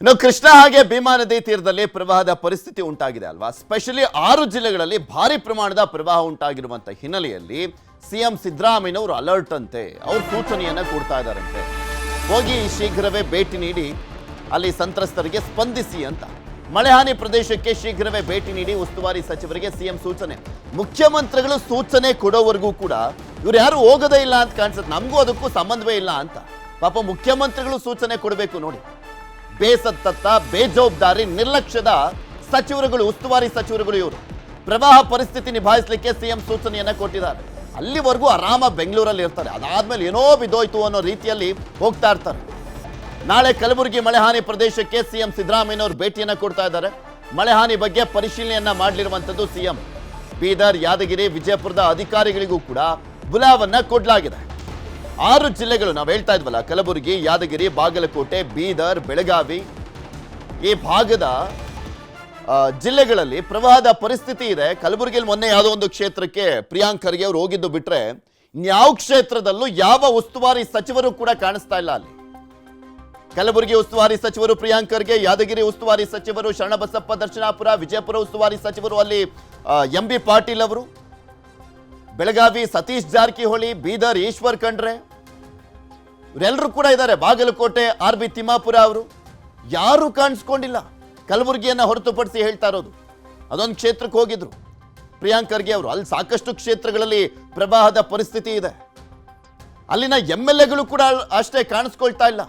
ಇನ್ನು ಕೃಷ್ಣ ಹಾಗೆ ಭೀಮಾ ನದಿ ತೀರದಲ್ಲಿ ಪ್ರವಾಹದ ಪರಿಸ್ಥಿತಿ ಉಂಟಾಗಿದೆ ಅಲ್ವಾ? ಸ್ಪೆಷಲಿ ಆರು ಜಿಲ್ಲೆಗಳಲ್ಲಿ ಭಾರಿ ಪ್ರಮಾಣದ ಪ್ರವಾಹ ಉಂಟಾಗಿರುವಂತಹ ಹಿನ್ನೆಲೆಯಲ್ಲಿ ಸಿಎಂ ಸಿದ್ದರಾಮಯ್ಯನವರು ಅಲರ್ಟ್ ಅಂತೆ. ಅವ್ರ ಸೂಚನೆಯನ್ನ ಕೊಡ್ತಾ ಇದ್ದಾರಂತೆ. ಹೋಗಿ ಶೀಘ್ರವೇ ಭೇಟಿ ನೀಡಿ, ಅಲ್ಲಿ ಸಂತ್ರಸ್ತರಿಗೆ ಸ್ಪಂದಿಸಿ ಅಂತ. ಮಳೆ ಹಾನಿ ಪ್ರದೇಶಕ್ಕೆ ಶೀಘ್ರವೇ ಭೇಟಿ ನೀಡಿ, ಉಸ್ತುವಾರಿ ಸಚಿವರಿಗೆ ಸಿಎಂ ಸೂಚನೆ. ಮುಖ್ಯಮಂತ್ರಿಗಳು ಸೂಚನೆ ಕೊಡೋವರೆಗೂ ಕೂಡ ಇವ್ರು ಯಾರು ಹೋಗೋದೇ ಇಲ್ಲ ಅಂತ ಕಾಣಿಸುತ್ತೆ. ನಮಗೂ ಅದಕ್ಕೂ ಸಂಬಂಧವೇ ಇಲ್ಲ ಅಂತ. ಪಾಪ ಮುಖ್ಯಮಂತ್ರಿಗಳು ಸೂಚನೆ ಕೊಡಬೇಕು ನೋಡಿ. ಬೇಸತ್ತತ್ತ, ಬೇಜವಾಬ್ದಾರಿ, ನಿರ್ಲಕ್ಷ್ಯದ ಸಚಿವರುಗಳು, ಉಸ್ತುವಾರಿ ಸಚಿವರುಗಳು ಇವರು. ಪ್ರವಾಹ ಪರಿಸ್ಥಿತಿ ನಿಭಾಯಿಸಲಿಕ್ಕೆ ಸಿಎಂ ಸೂಚನೆಯನ್ನ ಕೊಟ್ಟಿದ್ದಾರೆ. ಅಲ್ಲಿವರೆಗೂ ಆರಾಮ ಬೆಂಗಳೂರಲ್ಲಿ ಇರ್ತಾರೆ. ಅದಾದ್ಮೇಲೆ ಏನೋ ಬಿದ್ದೋಯ್ತು ಅನ್ನೋ ರೀತಿಯಲ್ಲಿ ಹೋಗ್ತಾ ಇರ್ತಾರೆ. ನಾಳೆ ಕಲಬುರಗಿ ಮಳೆ ಹಾನಿ ಪ್ರದೇಶಕ್ಕೆ ಸಿಎಂ ಸಿದ್ದರಾಮಯ್ಯನವರು ಭೇಟಿಯನ್ನ ಕೊಡ್ತಾ ಇದ್ದಾರೆ. ಮಳೆ ಹಾನಿ ಬಗ್ಗೆ ಪರಿಶೀಲನೆಯನ್ನ ಮಾಡಲಿರುವಂತದ್ದು ಸಿಎಂ. ಬೀದರ್, ಯಾದಗಿರಿ, ವಿಜಯಪುರದ ಅಧಿಕಾರಿಗಳಿಗೂ ಕೂಡ ಬುಲಾವನ್ನ ಕೊಡಲಾಗಿದೆ. ಆರು ಜಿಲ್ಲೆಗಳು ನಾವು ಹೇಳ್ತಾ ಇದ್ವಲ್ಲ, ಕಲಬುರಗಿ, ಯಾದಗಿರಿ, ಬಾಗಲಕೋಟೆ, ಬೀದರ್, ಬೆಳಗಾವಿ. ಈ ಭಾಗದ ಜಿಲ್ಲೆಗಳಲ್ಲಿ ಪ್ರವಾಹದ ಪರಿಸ್ಥಿತಿ ಇದೆ. ಕಲಬುರಗಿಯಲ್ಲಿ ಮೊನ್ನೆ ಯಾವುದೋ ಒಂದು ಕ್ಷೇತ್ರಕ್ಕೆ ಪ್ರಿಯಾಂಕ್ ಖರ್ಗೆ ಅವರು ಹೋಗಿದ್ದು ಬಿಟ್ರೆ ಯಾವ ಕ್ಷೇತ್ರದಲ್ಲೂ ಯಾವ ಉಸ್ತುವಾರಿ ಸಚಿವರು ಕೂಡ ಕಾಣಿಸ್ತಾ ಇಲ್ಲ ಅಲ್ಲಿ. ಕಲಬುರಗಿ ಉಸ್ತುವಾರಿ ಸಚಿವರು ಪ್ರಿಯಾಂಕ್ ಖರ್ಗೆ, ಯಾದಗಿರಿ ಉಸ್ತುವಾರಿ ಸಚಿವರು ಶರಣಬಸಪ್ಪ ದರ್ಶನಾಪುರ, ವಿಜಯಪುರ ಉಸ್ತುವಾರಿ ಸಚಿವರು ಅಲ್ಲಿ ಎಂ ಬಿ ಪಾಟೀಲ್ ಅವರು. ಬೆಳಗಾವಿ ಸತೀಶ್ ಜಾರಕಿಹೊಳಿ, ಬೀದರ್ ಈಶ್ವರ್ ಖಂಡ್ರೆ. ಇವರೆಲ್ಲರೂ ಕೂಡ ಇದ್ದಾರೆ. ಬಾಗಲಕೋಟೆ, ಆರ್ ಬಿ ತಿಮ್ಮಾಪುರ ಅವರು. ಯಾರು ಕಾಣಿಸ್ಕೊಂಡಿಲ್ಲ. ಕಲಬುರಗಿಯನ್ನು ಹೊರತುಪಡಿಸಿ ಹೇಳ್ತಾ ಇರೋದು. ಅದೊಂದು ಕ್ಷೇತ್ರಕ್ಕೆ ಹೋಗಿದ್ರು. ಪ್ರಿಯಾಂಕ್ ಖರ್ಗೆ ಅವರು. ಅಲ್ಲಿ ಸಾಕಷ್ಟು ಕ್ಷೇತ್ರಗಳಲ್ಲಿ ಪ್ರವಾಹದ ಪರಿಸ್ಥಿತಿ ಇದೆ. ಅಲ್ಲಿನ ಎಂ ಎಲ್ ಎಗಳು ಕೂಡ ಅಷ್ಟೇ ಕಾಣಿಸ್ಕೊಳ್ತಾ ಇಲ್ಲ.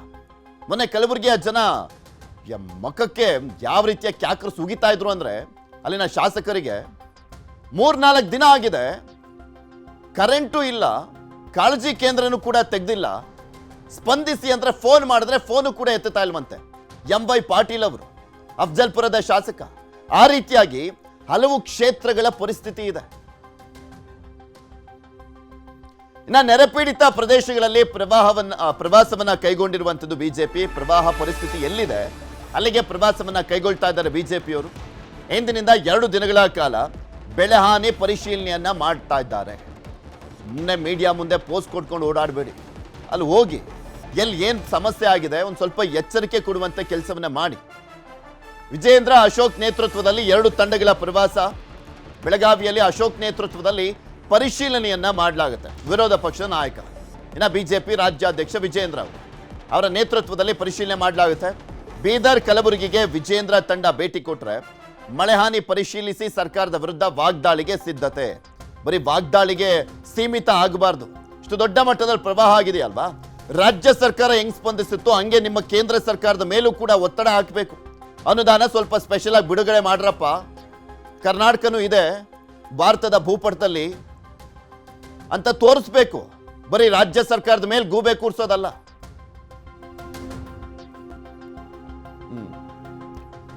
ಮೊನ್ನೆ ಕಲಬುರಗಿಯ ಜನ ಮುಖಕ್ಕೆ ಯಾವ ರೀತಿಯ ಕ್ಯಾಕರು ಸುಗಿತಾ ಇದ್ರು ಅಂದ್ರೆ ಅಲ್ಲಿನ ಶಾಸಕರಿಗೆ ಮೂರ್ನಾಲ್ಕು ದಿನ ಆಗಿದೆ. ಕರೆಂಟು ಇಲ್ಲ. ಕಾಳಜಿ ಕೇಂದ್ರನೂ ಕೂಡ ತೆಗ್ದಿಲ್ಲ. ಸ್ಪಂದಿಸಿ ಅಂದ್ರೆ ಫೋನ್ ಮಾಡಿದ್ರೆ ಫೋನು ಕೂಡ ಎತ್ತುತ್ತಾ ಇಲ್ವಂತೆ. ಎಂ ವೈ ಪಾಟೀಲ್ ಅವರು, ಅಫ್ಜಲ್ಪುರದ ಶಾಸಕ, ಆ ರೀತಿಯಾಗಿ ಹಲವು ಕ್ಷೇತ್ರಗಳ ಪರಿಸ್ಥಿತಿ ಇದೆ. ಇನ್ನ ನೆರೆಪೀಡಿತ ಪ್ರದೇಶಗಳಲ್ಲಿ ಪ್ರವಾಹವನ್ನ ಪ್ರವಾಸವನ್ನು ಕೈಗೊಂಡಿರುವಂತದ್ದು ಬಿಜೆಪಿ. ಪ್ರವಾಹ ಪರಿಸ್ಥಿತಿ ಎಲ್ಲಿದೆ? ಅಲ್ಲಿಗೆ ಪ್ರವಾಸವನ್ನ ಕೈಗೊಳ್ತಾ ಇದ್ದಾರೆ ಬಿಜೆಪಿಯವರು. ಇಂದಿನಿಂದ ಎರಡು ದಿನಗಳ ಕಾಲ ಬೆಳೆಹಾನಿ ಪರಿಶೀಲನೆಯನ್ನ ಮಾಡ್ತಾ ಇದ್ದಾರೆ. ಸುಮ್ಮನೆ ಮೀಡಿಯಾ ಮುಂದೆ ಪೋಸ್ಟ್ ಕೊಟ್ಕೊಂಡು ಓಡಾಡಬೇಡಿ. ಅಲ್ಲಿ ಹೋಗಿ ಎಲ್ಲಿ ಏನು ಸಮಸ್ಯೆ ಆಗಿದೆ ಒಂದು ಸ್ವಲ್ಪ ಎಚ್ಚರಿಕೆ ಕೊಡುವಂತ ಕೆಲಸವನ್ನ ಮಾಡಿ. ವಿಜೇಂದ್ರ ಅಶೋಕ್ ನೇತೃತ್ವದಲ್ಲಿ ಎರಡು ತಂಡಗಳ ಪ್ರವಾಸ. ಬೆಳಗಾವಿಯಲ್ಲಿ ಅಶೋಕ್ ನೇತೃತ್ವದಲ್ಲಿ ಪರಿಶೀಲನೆಯನ್ನ ಮಾಡಲಾಗುತ್ತೆ. ವಿರೋಧ ಪಕ್ಷದ ನಾಯಕ. ಇನ್ನ ಬಿಜೆಪಿ ರಾಜ್ಯಾಧ್ಯಕ್ಷ ವಿಜೇಂದ್ರ ಅವರು. ಅವರ ನೇತೃತ್ವದಲ್ಲಿ ಪರಿಶೀಲನೆ ಮಾಡಲಾಗುತ್ತೆ. ಬೀದರ್ ಕಲಬುರಗಿಗೆ ವಿಜೇಂದ್ರ ತಂಡ ಭೇಟಿ ಕೊಟ್ರೆ ಮಳೆಹಾನಿ ಪರಿಶೀಲಿಸಿ ಸರ್ಕಾರದ ವಿರುದ್ಧ ವಾಗ್ದಾಳಿಗೆ ಸಿದ್ಧತೆ. ಬರೀ ವಾಗ್ದಾಳಿಗೆ ಸೀಮಿತ ಆಗಬಾರ್ದು. ಇಷ್ಟು ದೊಡ್ಡ ಮಟ್ಟದಲ್ಲಿ ಪ್ರವಾಹ ಆಗಿದೆಯಲ್ವಾ? ರಾಜ್ಯ ಸರ್ಕಾರ ಹೆಂಗ್ ಸ್ಪಂದಿಸಿತ್ತು ಹಂಗೆ ನಿಮ್ಮ ಕೇಂದ್ರ ಸರ್ಕಾರದ ಮೇಲೂ ಕೂಡ ಒತ್ತಡ ಹಾಕಬೇಕು. ಅನುದಾನ ಸ್ವಲ್ಪ ಸ್ಪೆಷಲ್ ಆಗಿ ಬಿಡುಗಡೆ ಮಾಡ್ರಪ್ಪ. ಕರ್ನಾಟಕನೂ ಇದೆ, ಭಾರತದ ಭೂಪಟದಲ್ಲಿ. ಅಂತ ತೋರಿಸ್ಬೇಕು. ಬರೀ ರಾಜ್ಯ ಸರ್ಕಾರದ ಮೇಲೆ ಗೂಬೆ ಕೂರ್ಸೋದಲ್ಲ.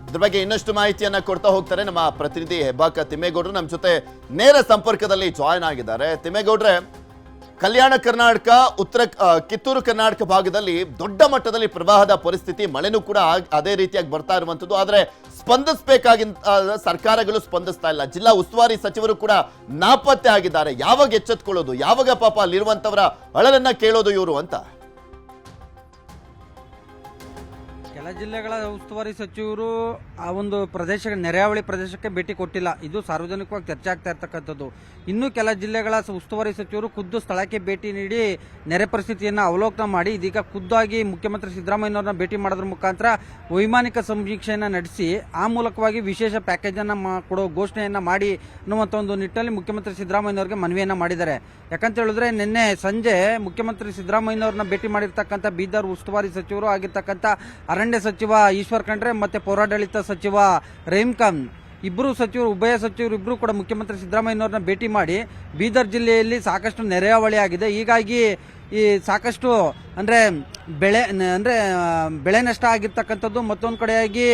ಇದ್ರ ಬಗ್ಗೆ ಇನ್ನಷ್ಟು ಮಾಹಿತಿಯನ್ನ ಕೊಡ್ತಾ ಹೋಗ್ತಾರೆ ನಮ್ಮ ಪ್ರತಿನಿಧಿ ಹೆಬ್ಬಾಕ ತಿಮ್ಮೇಗೌಡರು. ನಮ್ಮ ಜೊತೆ ನೇರ ಸಂಪರ್ಕದಲ್ಲಿ ಜಾಯ್ನ್ ಆಗಿದ್ದಾರೆ. ತಿಮ್ಮೇಗೌಡ್ರೆ ಕಲ್ಯಾಣ ಕರ್ನಾಟಕ, ಉತ್ತರ ಕಿತ್ತೂರು ಕರ್ನಾಟಕ ಭಾಗದಲ್ಲಿ ದೊಡ್ಡ ಮಟ್ಟದಲ್ಲಿ ಪ್ರವಾಹದ ಪರಿಸ್ಥಿತಿ, ಮಳೆನೂ ಕೂಡ ಅದೇ ರೀತಿಯಾಗಿ ಬರ್ತಾ ಇರುವಂತದ್ದು ಆದ್ರೆ ಸ್ಪಂದಿಸಬೇಕಾಗಿಂತ ಸರ್ಕಾರಗಳು ಸ್ಪಂದಿಸ್ತಾ ಇಲ್ಲ. ಜಿಲ್ಲಾ ಉಸ್ತುವಾರಿ ಸಚಿವರು ಕೂಡ ನಾಪತ್ತೆ ಆಗಿದ್ದಾರೆ. ಯಾವಾಗ ಎಚ್ಚೆತ್ಕೊಳ್ಳೋದು? ಯಾವಾಗ ಪಾಪ ಅಲ್ಲಿರುವಂತವರ ಅಳಲನ್ನ ಕೇಳೋದು ಇವರು ಅಂತ? ಜಿಲ್ಲೆಗಳ ಉಸ್ತುವಾರಿ ಸಚಿವರು ಆ ಒಂದು ಪ್ರದೇಶ ನೆರೆಹಾವಳಿ ಪ್ರದೇಶಕ್ಕೆ ಭೇಟಿ ಕೊಟ್ಟಿಲ್ಲ. ಇದು ಸಾರ್ವಜನಿಕವಾಗಿ ಚರ್ಚೆ ಆಗ್ತಾ ಇರ್ತಕ್ಕಂಥದ್ದು. ಇನ್ನು ಕೆಲ ಜಿಲ್ಲೆಗಳ ಉಸ್ತುವಾರಿ ಸಚಿವರು ಖುದ್ದು ಸ್ಥಳಕ್ಕೆ ಭೇಟಿ ನೀಡಿ ನೆರೆ ಪರಿಸ್ಥಿತಿಯನ್ನು ಅವಲೋಕನ ಮಾಡಿ, ಇದೀಗ ಖುದ್ದಾಗಿ ಮುಖ್ಯಮಂತ್ರಿ ಸಿದ್ದರಾಮಯ್ಯನವ್ರನ್ನ ಭೇಟಿ ಮಾಡೋದ್ರ ಮುಖಾಂತರ ವೈಮಾನಿಕ ಸಮೀಕ್ಷೆಯನ್ನು ನಡೆಸಿ, ಆ ಮೂಲಕವಾಗಿ ವಿಶೇಷ ಪ್ಯಾಕೇಜನ್ನು ಕೊಡೋ ಘೋಷಣೆಯನ್ನು ಮಾಡಿ ಅನ್ನುವಂಥ ಒಂದು ನಿಟ್ಟಿನಲ್ಲಿ ಮುಖ್ಯಮಂತ್ರಿ ಸಿದ್ದರಾಮಯ್ಯನವರಿಗೆ ಮನವಿಯನ್ನು ಮಾಡಿದ್ದಾರೆ. ಯಾಕಂತ ಹೇಳಿದ್ರೆ ನಿನ್ನೆ ಸಂಜೆ ಮುಖ್ಯಮಂತ್ರಿ ಸಿದ್ದರಾಮಯ್ಯನವ್ರನ್ನ ಭೇಟಿ ಮಾಡಿರ್ತಕ್ಕಂಥ ಬೀದರ್ ಉಸ್ತುವಾರಿ ಸಚಿವರು ಆಗಿರ್ತಕ್ಕಂಥ ಅರಣ್ಯ ಸಚಿವ ಈಶ್ವರ್ ಖಂಡ್ರೆ, ಮತ್ತೆ ಪೌರಾಡಳಿತ ಸಚಿವ ರಹೀಂ ಖಾನ್ ಇಬ್ಬರು ಸಚಿವರು, ಉಭಯ ಸಚಿವರು ಇಬ್ಬರು ಕೂಡ ಮುಖ್ಯಮಂತ್ರಿ ಸಿದ್ದರಾಮಯ್ಯನವರನ್ನ ಭೇಟಿ ಮಾಡಿ ಬೀದರ್ ಜಿಲ್ಲೆಯಲ್ಲಿ ಸಾಕಷ್ಟು ನೆರೆಹಾವಳಿ ಆಗಿದೆ. ಹೀಗಾಗಿ ಈ ಸಾಕಷ್ಟು ಅಂದರೆ ಬೆಳೆ ಅಂದರೆ ಬೆಳೆ ನಷ್ಟ ಆಗಿರ್ತಕ್ಕಂಥದ್ದು, ಮತ್ತೊಂದು ಕಡೆಯಾಗಿ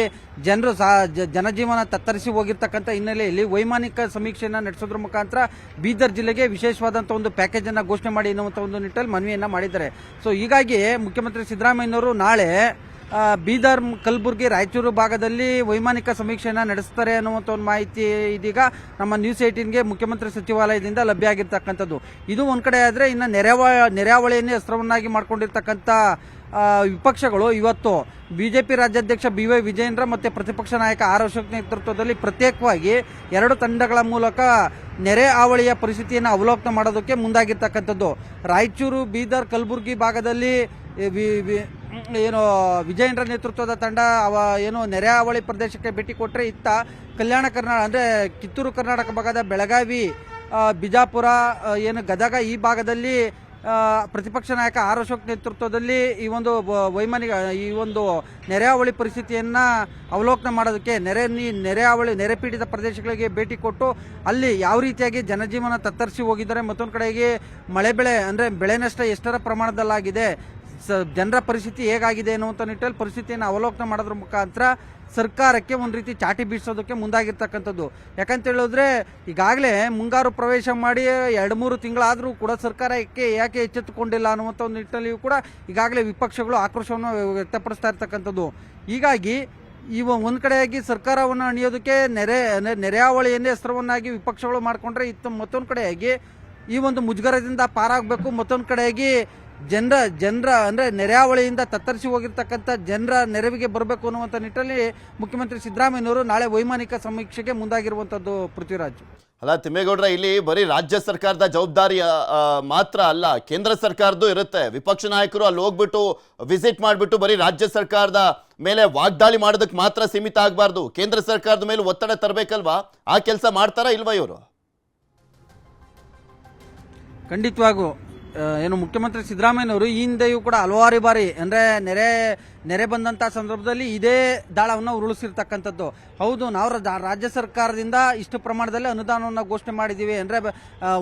ಜನರು ಸಾ ಜನಜೀವನ ತತ್ತರಿಸಿ ಹೋಗಿರ್ತಕ್ಕಂಥ ಹಿನ್ನೆಲೆಯಲ್ಲಿ ವೈಮಾನಿಕ ಸಮೀಕ್ಷೆಯನ್ನು ನಡೆಸೋದ್ರ ಮುಖಾಂತರ ಬೀದರ್ ಜಿಲ್ಲೆಗೆ ವಿಶೇಷವಾದಂಥ ಒಂದು ಪ್ಯಾಕೇಜನ್ನು ಘೋಷಣೆ ಮಾಡಿ ಎನ್ನುವಂಥ ಒಂದು ನಿಟ್ಟಲ್ಲಿ ಮನವಿಯನ್ನು ಮಾಡಿದ್ದಾರೆ. ಸೊ ಹೀಗಾಗಿ ಮುಖ್ಯಮಂತ್ರಿ ಸಿದ್ದರಾಮಯ್ಯನವರು ನಾಳೆ ಬೀದರ್ ಕಲ್ಬುರ್ಗಿ, ರಾಯಚೂರು ಭಾಗದಲ್ಲಿ ವೈಮಾನಿಕ ಸಮೀಕ್ಷೆಯನ್ನು ನಡೆಸ್ತಾರೆ ಅನ್ನುವಂಥ ಒಂದು ಮಾಹಿತಿ ಇದೀಗ ನಮ್ಮ ನ್ಯೂಸ್ ಏಟೀನ್ಗೆ ಮುಖ್ಯಮಂತ್ರಿ ಸಚಿವಾಲಯದಿಂದ ಲಭ್ಯ ಆಗಿರ್ತಕ್ಕಂಥದ್ದು. ಇದು ಒಂದು ಕಡೆ ಆದರೆ ಇನ್ನು ನೆರೆವ ನೆರೆಹಾವಳಿಯನ್ನೇ ಅಸ್ತ್ರವನ್ನಾಗಿ ಮಾಡಿಕೊಂಡಿರ್ತಕ್ಕಂಥ ವಿಪಕ್ಷಗಳು ಇವತ್ತು ಬಿಜೆಪಿ ರಾಜ್ಯಾಧ್ಯಕ್ಷ ಬಿ ವೈ ವಿಜಯೇಂದ್ರ ಮತ್ತು ಪ್ರತಿಪಕ್ಷ ನಾಯಕ ಆರ್ ಅಶೋಕ್ ನೇತೃತ್ವದಲ್ಲಿ ಪ್ರತ್ಯೇಕವಾಗಿ ಎರಡು ತಂಡಗಳ ಮೂಲಕ ನೆರೆ ಹಾವಳಿಯ ಪರಿಸ್ಥಿತಿಯನ್ನು ಅವಲೋಕನ ಮಾಡೋದಕ್ಕೆ ಮುಂದಾಗಿರ್ತಕ್ಕಂಥದ್ದು. ರಾಯಚೂರು, ಬೀದರ್, ಕಲಬುರಗಿ ಭಾಗದಲ್ಲಿ ಏನು ವಿಜಯೇಂದ್ರ ನೇತೃತ್ವದ ತಂಡ, ಅವ ಏನು ನೆರೆ ಹಾವಳಿ ಪ್ರದೇಶಕ್ಕೆ ಭೇಟಿ ಕೊಟ್ಟರೆ ಇತ್ತ ಕಲ್ಯಾಣ ಕರ್ನಾಟಕ, ಅಂದರೆ ಕಿತ್ತೂರು ಕರ್ನಾಟಕ ಭಾಗದ ಬೆಳಗಾವಿ ಬಿಜಾಪುರ ಏನು ಗದಗ ಈ ಭಾಗದಲ್ಲಿ ಪ್ರತಿಪಕ್ಷ ನಾಯಕ ಆರ್ ಅಶೋಕ್ ನೇತೃತ್ವದಲ್ಲಿ ಈ ಒಂದು ವೈಮಾನಿಕ, ಈ ಒಂದು ನೆರೆ ಹಾವಳಿ ಪರಿಸ್ಥಿತಿಯನ್ನು ಅವಲೋಕನ ಮಾಡೋದಕ್ಕೆ ನೆರೆ ನೀ- ನೆರೆ ಹಾವಳಿ ನೆರೆ ಪೀಡಿತ ಪ್ರದೇಶಗಳಿಗೆ ಭೇಟಿ ಕೊಟ್ಟು ಅಲ್ಲಿ ಯಾವ ರೀತಿಯಾಗಿ ಜನಜೀವನ ತತ್ತರಿಸಿ ಹೋಗಿದ್ದಾರೆ ಮತ್ತೊಂದು ಕಡೆಗೆ ಮಳೆ ಬೆಳೆ, ಅಂದರೆ ಬೆಳೆ ನಷ್ಟ ಎಷ್ಟರ ಪ್ರಮಾಣದಲ್ಲಾಗಿದೆ ಸ ಜನರ ಪರಿಸ್ಥಿತಿ ಹೇಗಾಗಿದೆ ಅನ್ನುವಂಥ ನಿಟ್ಟಲ್ಲಿ ಪರಿಸ್ಥಿತಿಯನ್ನು ಅವಲೋಕನ ಮಾಡೋದ್ರ ಮುಖಾಂತರ ಸರ್ಕಾರಕ್ಕೆ ಒಂದು ರೀತಿ ಚಾಟಿ ಬೀಸೋದಕ್ಕೆ ಮುಂದಾಗಿರ್ತಕ್ಕಂಥದ್ದು. ಯಾಕಂತ ಹೇಳಿದ್ರೆ ಈಗಾಗಲೇ ಮುಂಗಾರು ಪ್ರವೇಶ ಮಾಡಿ ಎರಡು ಮೂರು ತಿಂಗಳಾದರೂ ಕೂಡ ಸರ್ಕಾರಕ್ಕೆ ಯಾಕೆ ಎಚ್ಚೆತ್ತುಕೊಂಡಿಲ್ಲ ಅನ್ನುವಂಥ ಒಂದು ನಿಟ್ಟಲ್ಲಿಯೂ ಕೂಡ ಈಗಾಗಲೇ ವಿಪಕ್ಷಗಳು ಆಕ್ರೋಶವನ್ನು ವ್ಯಕ್ತಪಡಿಸ್ತಾ ಇರ್ತಕ್ಕಂಥದ್ದು. ಹೀಗಾಗಿ ಇವ ಒಂದು ಕಡೆಯಾಗಿ ಸರ್ಕಾರವನ್ನು ಅಣಿಯೋದಕ್ಕೆ ನೆರೆ ನೆರೆಯಾವಳಿಯನ್ನೇ ಹೆಸರವನ್ನಾಗಿ ವಿಪಕ್ಷಗಳು ಮಾಡಿಕೊಂಡ್ರೆ ಇತ್ತು ಮತ್ತೊಂದು ಕಡೆಯಾಗಿ ಈ ಒಂದು ಮುಜುಗರದಿಂದ ಪಾರಾಗಬೇಕು, ಮತ್ತೊಂದು ಕಡೆಯಾಗಿ ಜನರ ಜನರ ಅಂದರೆ ನೆರೆಹಾವಳಿಯಿಂದ ತತ್ತರಿಸಿ ಹೋಗಿರ್ತಕ್ಕಂಥ ಜನರ ನೆರವಿಗೆ ಬರಬೇಕು ಅನ್ನುವಂಥ ನಿಟ್ಟಲ್ಲಿ ಮುಖ್ಯಮಂತ್ರಿ ಸಿದ್ದರಾಮಯ್ಯನವರು ನಾಳೆ ವೈಮಾನಿಕ ಸಮೀಕ್ಷೆಗೆ ಮುಂದಾಗಿರುವಂಥದ್ದು ಪೃಥ್ವಿರಾಜ್. ಅಲ್ಲ ತಿಮ್ಮೇಗೌಡ್ರ ಇಲ್ಲಿ ಬರೀ ರಾಜ್ಯ ಸರ್ಕಾರದ ಜವಾಬ್ದಾರಿ ಮಾತ್ರ ಅಲ್ಲ ಕೇಂದ್ರ ಸರ್ಕಾರದ್ದು ಇರುತ್ತೆ. ವಿಪಕ್ಷ ನಾಯಕರು ಅಲ್ಲಿ ಹೋಗ್ಬಿಟ್ಟು ವಿಸಿಟ್ ಮಾಡಿಬಿಟ್ಟು ಬರೀ ರಾಜ್ಯ ಸರ್ಕಾರದ ಮೇಲೆ ವಾಗ್ದಾಳಿ ಮಾಡೋದಕ್ಕೆ ಮಾತ್ರ ಸೀಮಿತ ಆಗಬಾರ್ದು. ಕೇಂದ್ರ ಸರ್ಕಾರದ ಮೇಲೆ ಒತ್ತಡ ತರಬೇಕಲ್ವಾ? ಆ ಕೆಲಸ ಮಾಡ್ತಾರಾ ಇಲ್ವಾ ಇವರು? ಖಂಡಿತವಾಗೂ. ಏನು ಮುಖ್ಯಮಂತ್ರಿ ಸಿದ್ದರಾಮಯ್ಯನವರು ಈ ಹಿಂದೆಯೂ ಕೂಡ ಹಲವಾರು ಬಾರಿ, ಅಂದರೆ ನೆರೆ ನೆರೆ ಬಂದಂಥ ಸಂದರ್ಭದಲ್ಲಿ ಇದೇ ದಾಳವನ್ನು ಉರುಳಿಸಿರ್ತಕ್ಕಂಥದ್ದು. ಹೌದು ನಾವು ರಾಜ್ಯ ಸರ್ಕಾರದಿಂದ ಇಷ್ಟು ಪ್ರಮಾಣದಲ್ಲಿ ಅನುದಾನವನ್ನು ಘೋಷಣೆ ಮಾಡಿದ್ದೀವಿ ಅಂದರೆ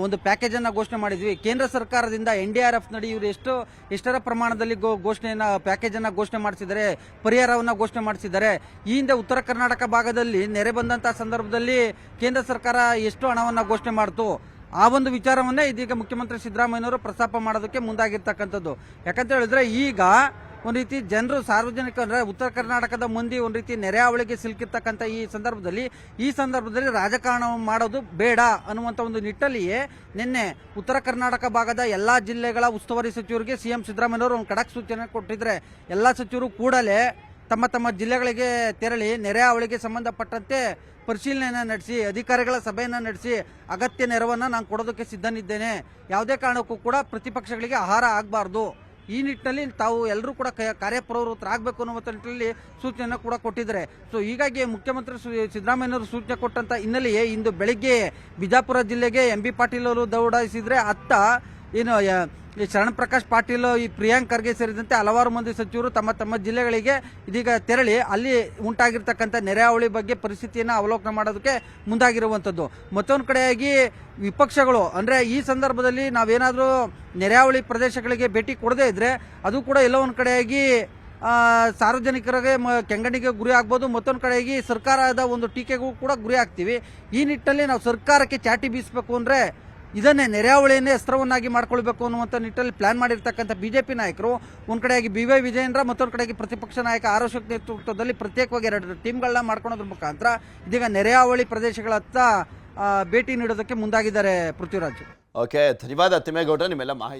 ಒಂದು ಪ್ಯಾಕೇಜನ್ನು ಘೋಷಣೆ ಮಾಡಿದ್ವಿ. ಕೇಂದ್ರ ಸರ್ಕಾರದಿಂದ ಎನ್ ಡಿ ಆರ್ ಎಫ್ ನಡಿ ಇವರು ಎಷ್ಟು, ಎಷ್ಟರ ಪ್ರಮಾಣದಲ್ಲಿ ಗೋ, ಘೋಷಣೆಯನ್ನು, ಪ್ಯಾಕೇಜನ್ನು ಘೋಷಣೆ ಮಾಡಿಸಿದ್ದಾರೆ, ಪರಿಹಾರವನ್ನು ಘೋಷಣೆ ಮಾಡಿಸಿದ್ದಾರೆ. ಈ ಹಿಂದೆ ಉತ್ತರ ಕರ್ನಾಟಕ ಭಾಗದಲ್ಲಿ ನೆರೆ ಬಂದಂಥ ಸಂದರ್ಭದಲ್ಲಿ ಕೇಂದ್ರ ಸರ್ಕಾರ ಎಷ್ಟು ಹಣವನ್ನು ಘೋಷಣೆ ಮಾಡ್ತು? ಆ ಒಂದು ವಿಚಾರವನ್ನೇ ಇದೀಗ ಮುಖ್ಯಮಂತ್ರಿ ಸಿದ್ದರಾಮಯ್ಯನವರು ಪ್ರಸ್ತಾಪ ಮಾಡೋದಕ್ಕೆ ಮುಂದಾಗಿರ್ತಕ್ಕಂಥದ್ದು. ಯಾಕಂತ ಹೇಳಿದ್ರೆ ಈಗ ಒಂದು ರೀತಿ ಜನರು ಸಾರ್ವಜನಿಕ ಅಂದ್ರೆ ಉತ್ತರ ಕರ್ನಾಟಕದ ಮಂದಿ ಒಂದು ರೀತಿ ನೆರೆ ಅವಳಿಗೆ ಸಿಲುಕಿರ್ತಕ್ಕಂಥ ಈ ಸಂದರ್ಭದಲ್ಲಿ ಈ ಸಂದರ್ಭದಲ್ಲಿ ರಾಜಕಾರಣ ಮಾಡೋದು ಬೇಡ ಅನ್ನುವಂಥ ಒಂದು ನಿಟ್ಟಲ್ಲಿಯೇ ನಿನ್ನೆ ಉತ್ತರ ಕರ್ನಾಟಕ ಭಾಗದ ಎಲ್ಲಾ ಜಿಲ್ಲೆಗಳ ಉಸ್ತುವಾರಿ ಸಚಿವರಿಗೆ ಸಿಎಂ ಸಿದ್ದರಾಮಯ್ಯವರು ಒಂದು ಖಡಕ್ ಸೂಚನೆ ಕೊಟ್ಟಿದ್ರೆ, ಎಲ್ಲಾ ಸಚಿವರು ಕೂಡಲೇ ತಮ್ಮ ತಮ್ಮ ಜಿಲ್ಲೆಗಳಿಗೆ ತೆರಳಿ ನೆರೆ ಅವಳಿಗೆ ಸಂಬಂಧಪಟ್ಟಂತೆ ಪರಿಶೀಲನೆಯನ್ನು ನಡೆಸಿ, ಅಧಿಕಾರಿಗಳ ಸಭೆಯನ್ನು ನಡೆಸಿ ಅಗತ್ಯ ನೆರವನ್ನು ನಾನು ಕೊಡೋದಕ್ಕೆ ಸಿದ್ಧನಿದ್ದೇನೆ. ಯಾವುದೇ ಕಾರಣಕ್ಕೂ ಕೂಡ ಪ್ರತಿಪಕ್ಷಗಳಿಗೆ ಆಹಾರ ಆಗಬಾರ್ದು. ಈ ನಿಟ್ಟಿನಲ್ಲಿ ತಾವು ಎಲ್ಲರೂ ಕೂಡ ಕಾರ್ಯಪ್ರವೃತ್ತರಾಗಬೇಕು ಅನ್ನುವಂಥ ನಿಟ್ಟಿನಲ್ಲಿ ಸೂಚನೆಯನ್ನು ಕೂಡ ಕೊಟ್ಟಿದ್ದಾರೆ. ಸೊ ಹೀಗಾಗಿ ಮುಖ್ಯಮಂತ್ರಿ ಸಿದ್ದರಾಮಯ್ಯನವರು ಸೂಚನೆ ಕೊಟ್ಟಂತ ಹಿನ್ನೆಲೆಯೇ ಇಂದು ಬೆಳಿಗ್ಗೆ ಬಿಜಾಪುರ ಜಿಲ್ಲೆಗೆ ಎಂ ಬಿ ಪಾಟೀಲ್ ಅವರು ದೌಡಾಯಿಸಿದರೆ ಅತ್ತ ಏನು ಈ ಶರಣ ಪ್ರಕಾಶ್ ಪಾಟೀಲ್, ಈ ಪ್ರಿಯಾಂಕ್ ಖರ್ಗೆ ಸೇರಿದಂತೆ ಹಲವಾರು ಮಂದಿ ಸಚಿವರು ತಮ್ಮ ತಮ್ಮ ಜಿಲ್ಲೆಗಳಿಗೆ ಇದೀಗ ತೆರಳಿ ಅಲ್ಲಿ ಉಂಟಾಗಿರ್ತಕ್ಕಂಥ ನೆರೆಹಾವಳಿ ಬಗ್ಗೆ ಪರಿಸ್ಥಿತಿಯನ್ನು ಅವಲೋಕನ ಮಾಡೋದಕ್ಕೆ ಮುಂದಾಗಿರುವಂಥದ್ದು. ಮತ್ತೊಂದು ಕಡೆಯಾಗಿ ವಿಪಕ್ಷಗಳು, ಅಂದರೆ ಈ ಸಂದರ್ಭದಲ್ಲಿ ನಾವೇನಾದರೂ ನೆರೆಹಾವಳಿ ಪ್ರದೇಶಗಳಿಗೆ ಭೇಟಿ ಕೊಡದೇ ಇದ್ದರೆ ಅದು ಕೂಡ ಎಲ್ಲ ಒಂದು ಕಡೆಯಾಗಿ ಸಾರ್ವಜನಿಕರಿಗೆ ಕೆಂಗಣ್ಣಿಗೆ ಗುರಿ ಆಗ್ಬೋದು. ಮತ್ತೊಂದು ಕಡೆಯಾಗಿ ಸರ್ಕಾರದ ಒಂದು ಟೀಕೆಗೂ ಕೂಡ ಗುರಿ ಆಗ್ತೀವಿ. ಈ ನಿಟ್ಟಿನಲ್ಲಿ ನಾವು ಸರ್ಕಾರಕ್ಕೆ ಚಾಟಿ ಬೀಸಬೇಕು ಅಂದರೆ ಇದನ್ನೇ ನೆರೆಯಾವಳಿಯನ್ನೇ ಅಸ್ತ್ರವನ್ನಾಗಿ ಮಾಡ್ಕೊಳ್ಬೇಕು ಅನ್ನುವಂಥ ನಿಟ್ಟಲ್ಲಿ ಪ್ಲಾನ್ ಮಾಡಿರ್ತಕ್ಕಂಥ ಬಿಜೆಪಿ ನಾಯಕರು, ಒಂದು ಕಡೆಯಾಗಿ ಬಿ ವೈ ವಿಜಯೇಂದ್ರ, ಮತ್ತೊಂದು ಕಡೆಗೆ ಪ್ರತಿಪಕ್ಷ ನಾಯಕ ಆರೋಶಕ್ ನೇತೃತ್ವದಲ್ಲಿ ಪ್ರತ್ಯೇಕವಾಗಿ ಎರಡು ಟೀಮ್ಗಳನ್ನ ಮಾಡ್ಕೊಳೋದ್ರ ಮುಖಾಂತರ ಇದೀಗ ನೆರೆಯಾವಳಿ ಪ್ರದೇಶಗಳತ್ತ ಭೇಟಿ ನೀಡೋದಕ್ಕೆ ಮುಂದಾಗಿದ್ದಾರೆ ಪೃಥ್ವಿರಾಜ್. ಓಕೆ ಧನ್ಯವಾದ ತಿಮ್ಮೇಗೌಡ ನಿಮ್ಮೆಲ್ಲ ಮಾಹಿತಿ